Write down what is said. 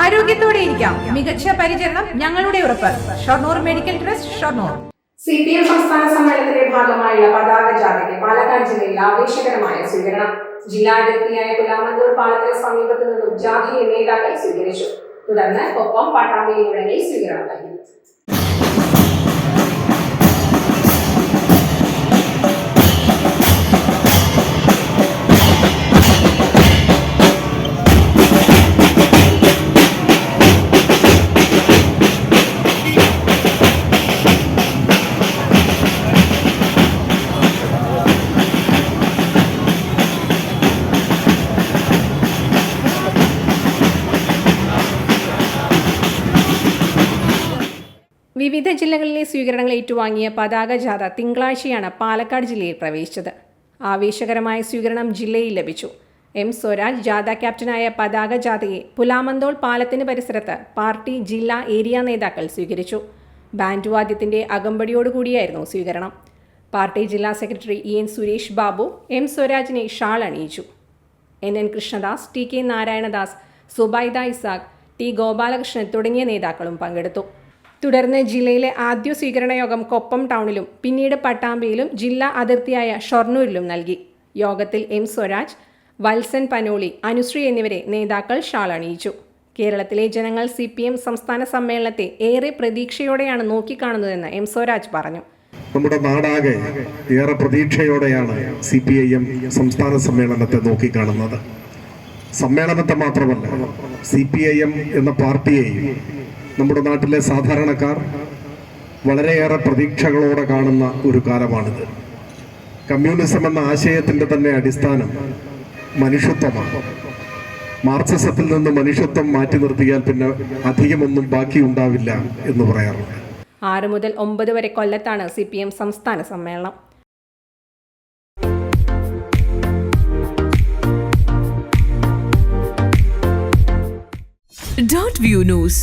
ആരോഗ്യത്തോടെ ഇരിക്കാം. മികച്ച പരിചരണം ഞങ്ങളുടെ ഉറപ്പ്. Shoranur medical trust Shoranur. C P M സംസ്ഥാന സമ്മേളനത്തിന്റെ ഭാഗമായുള്ള പതാക ജാഥയ്ക്ക് പാലക്കാട് ജില്ലയിൽ ആവേശകരമായ സ്വീകരണം. ജില്ലാ അതിർത്തിയായ പുലാമന്തൂർ പാലത്തിന് സമീപത്ത് നിന്നും ജാഥയെ നേതാക്കൾ സ്വീകരിച്ചു. തുടർന്ന് ഒപ്പം പട്ടാമ്പി എന്നിവിടങ്ങളിൽ സ്വീകരണം നൽകി വിവിധ ജില്ലകളിലെ സ്വീകരണങ്ങൾ ഏറ്റുവാങ്ങിയ പതാക ജാഥ തിങ്കളാഴ്ചയാണ് പാലക്കാട് ജില്ലയിൽ പ്രവേശിച്ചത്. ആവേശകരമായ സ്വീകരണം ജില്ലയിൽ ലഭിച്ചു. എം സ്വരാജ് ജാഥ ക്യാപ്റ്റനായ പതാക ജാഥയെ പുലാമന്തോൾ പാലത്തിന് പരിസരത്ത് പാർട്ടി ജില്ലാ ഏരിയ നേതാക്കൾ സ്വീകരിച്ചു. ബാൻഡ് വാദ്യത്തിന്റെ അകമ്പടിയോടുകൂടിയായിരുന്നു സ്വീകരണം. പാർട്ടി ജില്ലാ secretary E N Suresh Babu M സ്വരാജിനെ shawl അണിയിച്ചു. N N Krishnadas T K Narayanadas Subaida Isaq T Gopalakrishnan തുടങ്ങിയ നേതാക്കളും പങ്കെടുത്തു. തുടർന്ന് ജില്ലയിലെ ആദ്യ സ്വീകരണ യോഗം കൊപ്പം ടൗണിലും പിന്നീട് പട്ടാമ്പിയിലും ജില്ലാ അതിർത്തിയായ ഷൊർണൂരിലും നൽകി. യോഗത്തിൽ എം സ്വരാജ് വത്സൻ പനോളി അനുശ്രീ എന്നിവരെ നേതാക്കൾ ഷാൾ അണിയിച്ചു കേരളത്തിലെ ജനങ്ങൾ സി പി എം സംസ്ഥാന സമ്മേളനത്തെ ഏറെ പ്രതീക്ഷയോടെയാണ് നോക്കിക്കാണുന്നതെന്ന് എം സ്വരാജ് പറഞ്ഞു. നമ്മുടെ നാടാകെ ഏറെ പ്രതീക്ഷയോടെയാണ് സി പി ഐ എം സംസ്ഥാന സമ്മേളനത്തെ നോക്കിക്കാണുന്നത്. സമ്മേളനത്തെ മാത്രമല്ല സി പി ഐ എം എന്ന പാർട്ടിയെയും നമ്മുടെ നാട്ടിലെ സാധാരണക്കാർ വളരെയേറെ പ്രതീക്ഷകളോടെ കാണുന്ന ഒരു കാലമാണിത്. കമ്മ്യൂണിസം എന്ന ആശയത്തിന്റെ തന്നെ അടിസ്ഥാനം മനുഷ്യത്വമാണ്. മാർക്സിസത്തിൽ നിന്ന് മനുഷ്യത്വം മാറ്റി നിർത്തിയാൽ പിന്നെ അധികമൊന്നും ബാക്കിയുണ്ടാവില്ല എന്ന് പറയാറുണ്ട്. ആറ് മുതൽ ഒമ്പത് വരെ കൊല്ലത്താണ് സി പി എം സംസ്ഥാന സമ്മേളനം. Dot view news